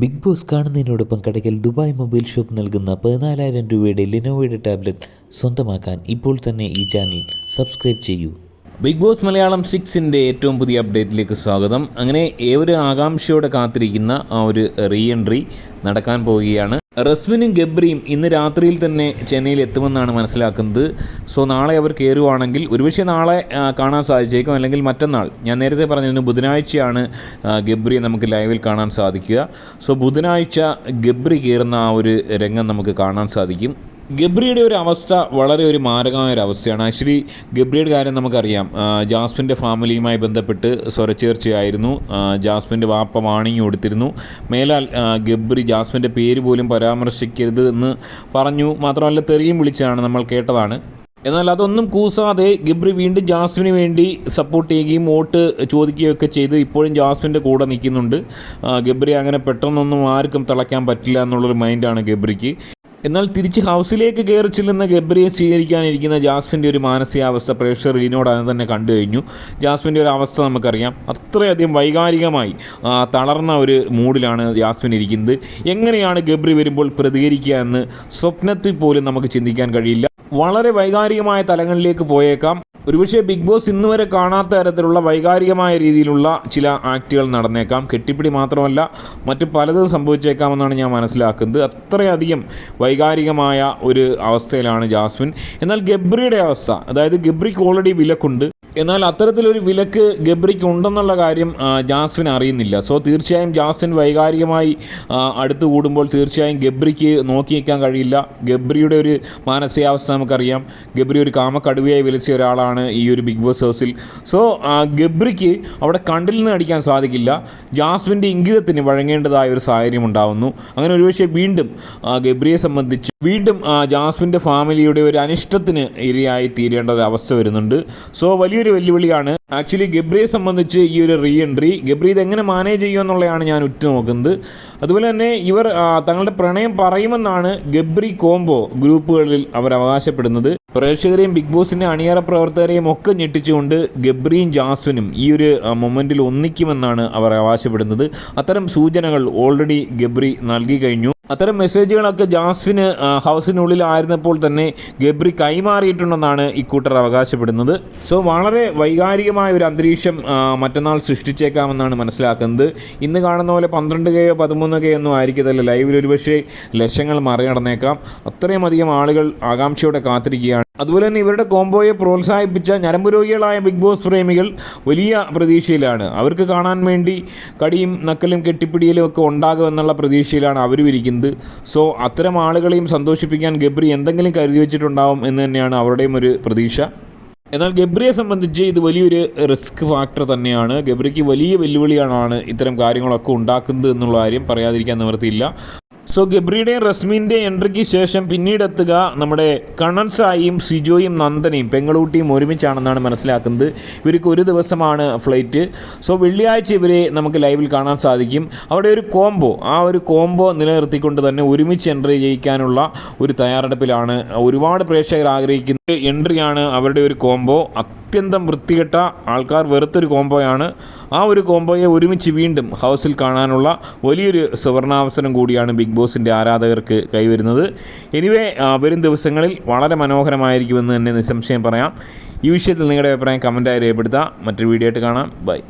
Big Boss കാണുന്നതിനോടൊപ്പം Kadakkal Dubai mobile shop നൽകുന്ന പതിനാലായിരം രൂപയുടെ ലിനോവയുടെ ടാബ്ലറ്റ് സ്വന്തമാക്കാൻ ഇപ്പോൾ തന്നെ ഈ ചാനൽ സബ്സ്ക്രൈബ് ചെയ്യൂ. ബിഗ് ബോസ് മലയാളം സിക്സിന്റെ ഏറ്റവും പുതിയ അപ്ഡേറ്റിലേക്ക് സ്വാഗതം. അങ്ങനെ ഏവരും ആകാംക്ഷയോടെ കാത്തിരിക്കുന്ന ആ ഒരു റീ എൻട്രി നടക്കാൻ പോവുകയാണ്. റസ്മിനും ഗബ്രിയും ഇന്ന് രാത്രിയിൽ തന്നെ ചെന്നൈയിൽ എത്തുമെന്നാണ് മനസ്സിലാക്കുന്നത്. സോ നാളെ അവർ കയറുവാണെങ്കിൽ ഒരുപക്ഷെ നാളെ കാണാൻ സാധിച്ചേക്കും. അല്ലെങ്കിൽ മറ്റന്നാൾ. ഞാൻ നേരത്തെ പറഞ്ഞിരുന്നു ബുധനാഴ്ചയാണ് ഗബ്രിയെ നമുക്ക് ലൈവിൽ കാണാൻ സാധിക്കുക. സോ ബുധനാഴ്ച ഗബ്രി കയറുന്ന ആ ഒരു രംഗം നമുക്ക് കാണാൻ സാധിക്കും. ഗബ്രിയുടെ ഒരു അവസ്ഥ വളരെ ഒരു മാരകമായ ഒരു അവസ്ഥയാണ്. ആക്ച്വലി ഗബ്രിയുടെ കാര്യം നമുക്കറിയാം. ജാസ്മിന്റെ ഫാമിലിയുമായി ബന്ധപ്പെട്ട് സ്വരച്ചേർച്ചയായിരുന്നു ജാസ്മിന്റെ വാപ്പ വാണിംഗ് കൊടുത്തിരുന്നു. മേലാൽ ഗബ്രി ജാസ്മിന്റെ പേര് പോലും പരാമർശിക്കരുത് എന്ന് പറഞ്ഞു. മാത്രമല്ല തെറിയും വിളിച്ചാണ് നമ്മൾ കേട്ടതാണ്. എന്നാൽ അതൊന്നും കൂസാതെ ഗബ്രി വീണ്ടും ജാസ്മിന് വേണ്ടി സപ്പോർട്ട് ചെയ്യുകയും വോട്ട് ചോദിക്കുകയൊക്കെ ചെയ്ത് ഇപ്പോഴും ജാസ്മിന്റെ കൂടെ നിൽക്കുന്നുണ്ട്. ഗബ്രി അങ്ങനെ പെട്ടെന്നൊന്നും ആർക്കും തിളയ്ക്കാൻ പറ്റില്ല എന്നുള്ളൊരു മൈൻഡാണ് ഗബ്രിക്ക്. എന്നാൽ തിരിച്ച് ഹൗസിലേക്ക് കയറി ചെല്ലുന്ന ഗബ്രിയെ സ്വീകരിക്കാനിരിക്കുന്ന ജാസ്മിന്റെ ഒരു മാനസികാവസ്ഥ പ്രേക്ഷകർ ഇതിനോടകം തന്നെ കണ്ടു കഴിഞ്ഞു. ജാസ്മിന്റെ ഒരു അവസ്ഥ നമുക്കറിയാം. അത്രയധികം വൈകാരികമായി തളർന്ന ഒരു മൂഡിലാണ് ജാസ്മിൻ ഇരിക്കുന്നത്. എങ്ങനെയാണ് ഗബ്രി വരുമ്പോൾ പ്രതികരിക്കുക എന്ന് സ്വപ്നത്തിൽ പോലും നമുക്ക് ചിന്തിക്കാൻ കഴിയില്ല. വളരെ വൈകാരികമായ തലങ്ങളിലേക്ക് പോയേക്കാം. ഒരുപക്ഷെ ബിഗ് ബോസ് ഇന്ന് വരെ കാണാത്ത തരത്തിലുള്ള വൈകാരികമായ രീതിയിലുള്ള ചില ആക്റ്റുകൾ നടന്നേക്കാം. കെട്ടിപ്പിടി മാത്രമല്ല മറ്റു പലതും സംഭവിച്ചേക്കാമെന്നാണ് ഞാൻ മനസ്സിലാക്കുന്നത്. അത്രയധികം വൈകാരികമായ ഒരു അവസ്ഥയിലാണ് ജാസ്മിൻ. എന്നാൽ ഗബ്രിയുടെ അവസ്ഥ അതായത് ഗബ്രിക്ക് ഓൾറെഡി വിലക്കുണ്ട്. എന്നാൽ അത്തരത്തിലൊരു വിലക്ക് ഗബ്രിക്ക് ഉണ്ടെന്നുള്ള കാര്യം ജാസ്വിൻ അറിയുന്നില്ല. സോ തീർച്ചയായും ജാസ്വിൻ വൈകാരികമായി അടുത്ത് കൂടുമ്പോൾ തീർച്ചയായും ഗബ്രിക്ക് നോക്കി നിൽക്കാൻ കഴിയില്ല. ഗബ്രിയുടെ ഒരു മാനസികാവസ്ഥ നമുക്കറിയാം. ഗബ്രി ഒരു കാമക്കടുവയായി വിളിച്ച ഒരാളാണ് ഈ ഒരു ബിഗ് ബോസ് ഹൗസിൽ. സോ ഗബ്രിക്ക് അവിടെ കണ്ടിൽ നിന്ന് അടിക്കാൻ സാധിക്കില്ല. ജാസ്വിന്റെ ഇംഗിതത്തിന് വഴങ്ങേണ്ടതായ ഒരു സാഹചര്യം ഉണ്ടാവുന്നു. അങ്ങനെ ഒരുപക്ഷെ വീണ്ടും ഗബ്രിയെ സംബന്ധിച്ച് വീണ്ടും ജാസ്മിന്റെ ഫാമിലിയുടെ ഒരു അനിഷ്ടത്തിന് ഇരയായി തീരേണ്ട ഒരു അവസ്ഥ വരുന്നുണ്ട്. സോ വലിയൊരു വെല്ലുവിളിയാണ്. ആക്ച്വലി ഗബ്രിയെ സംബന്ധിച്ച് ഈ ഒരു റീ എൻട്രി ഗബ്രി ഇത് എങ്ങനെ മാനേജ് ചെയ്യുമെന്നുള്ളതാണ് ഞാൻ ഉറ്റുനോക്കുന്നത്. അതുപോലെ തന്നെ ഇവർ തങ്ങളുടെ പ്രണയം പറയുമെന്നാണ് ഗബ്രി കോംബോ ഗ്രൂപ്പുകളിൽ അവർ അവകാശപ്പെടുന്നത്. പ്രേക്ഷകരെയും ബിഗ് ബോസിന്റെ അണിയറ പ്രവർത്തകരെയും ഒക്കെ ഞെട്ടിച്ചുകൊണ്ട് ഗബ്രിയും ജാസ്വിനും ഈ ഒരു മൊമെന്റിൽ ഒന്നിക്കുമെന്നാണ് അവർ അവകാശപ്പെടുന്നത്. അത്തരം സൂചനകൾ ഓൾറെഡി ഗബ്രി നൽകി കഴിഞ്ഞു. അത്തരം മെസ്സേജുകളൊക്കെ ജാസ്ഫിന് ഹൗസിനുള്ളിലായിരുന്നപ്പോൾ തന്നെ ഗബ്രി കൈമാറിയിട്ടുണ്ടെന്നാണ് ഇക്കൂട്ടർ അവകാശപ്പെടുന്നത്. സോ വളരെ വൈകാരികമായ ഒരു അന്തരീക്ഷം മറ്റന്നാൾ സൃഷ്ടിച്ചേക്കാമെന്നാണ് മനസ്സിലാക്കുന്നത്. ഇന്ന് കാണുന്ന പോലെ പന്ത്രണ്ട് കെയോ പതിമൂന്ന് കെയോ ഒന്നും ആയിരിക്കത്തില്ല. ലൈവിൽ ഒരുപക്ഷെ ലക്ഷങ്ങൾ മറികടന്നേക്കാം. അത്രയും അധികം ആളുകൾ ആകാംക്ഷയോടെ കാത്തിരിക്കുകയാണ്. അതുപോലെ തന്നെ ഇവരുടെ കോംബോയെ പ്രോത്സാഹിപ്പിച്ച ഞരമ്പ് രോഗികളായ ബിഗ് ബോസ് പ്രേമികൾ വലിയ പ്രതീക്ഷയിലാണ്. അവർക്ക് കാണാൻ വേണ്ടി കടിയും നക്കലും കെട്ടിപ്പിടിയലും ഒക്കെ ഉണ്ടാകുമെന്നുള്ള പ്രതീക്ഷയിലാണ് അവരും ഇരിക്കുന്നത്. സോ അത്തരം ആളുകളെയും സന്തോഷിപ്പിക്കാൻ ഗബ്രി എന്തെങ്കിലും കരുതി വെച്ചിട്ടുണ്ടാവും എന്ന് തന്നെയാണ് അവരുടെയും ഒരു പ്രതീക്ഷ. എന്നാൽ ഗബ്രിയെ സംബന്ധിച്ച് ഇത് വലിയൊരു റിസ്ക് ഫാക്ടർ തന്നെയാണ്. ഗബ്രിക്ക് വലിയ വെല്ലുവിളിയാണ് ഇത്തരം കാര്യങ്ങളൊക്കെ ഉണ്ടാക്കുന്നത് എന്നുള്ള കാര്യം പറയാതിരിക്കാൻ നിവൃത്തിയില്ല. സോ ഗബ്രിയുടെയും റസ്മിന്റെയും എൻട്രിക്ക് ശേഷം പിന്നീട് എത്തുക നമ്മുടെ കണ്ണൻ സിജോയും നന്ദനയും പെങ്ങളൂട്ടിയും ഒരുമിച്ചാണെന്നാണ് മനസ്സിലാക്കുന്നത്. ഇവർക്ക് ഒരു ദിവസമാണ് ഫ്ലൈറ്റ് സോ വെള്ളിയാഴ്ച ഇവരെ നമുക്ക് ലൈവിൽ കാണാൻ സാധിക്കും. അവിടെ ഒരു കോംബോ ആ ഒരു കോംബോ നിലനിർത്തിക്കൊണ്ട് തന്നെ ഒരുമിച്ച് എൻട്രി ചെയ്യിക്കാനുള്ള ഒരു തയ്യാറെടുപ്പിലാണ് ഒരുപാട് പ്രേക്ഷകർ ആഗ്രഹിക്കുന്നത്. എൻട്രിയാണ് അവരുടെ ഒരു കോംബോ അത്യന്തം വൃത്തികെട്ട ആൾക്കാർ വെറുത്തൊരു കോംബോയാണ് ആ ഒരു കോംബോയെ ഒരുമിച്ച് വീണ്ടും ഹൗസിൽ കാണാനുള്ള വലിയൊരു സുവർണാവസരം കൂടിയാണ് ബിഗ് ബോസിന്റെ ആരാധകർക്ക് കൈവരുന്നത്. എനിവേ വരും ദിവസങ്ങളിൽ വളരെ മനോഹരമായിരിക്കുമെന്ന് തന്നെ നിസ്സംശയം പറയാം. ഈ വിഷയത്തിൽ നിങ്ങളുടെ അഭിപ്രായം കമന്റായി രേഖപ്പെടുത്താം. മറ്റൊരു വീഡിയോ ആയിട്ട് കാണാം. ബൈ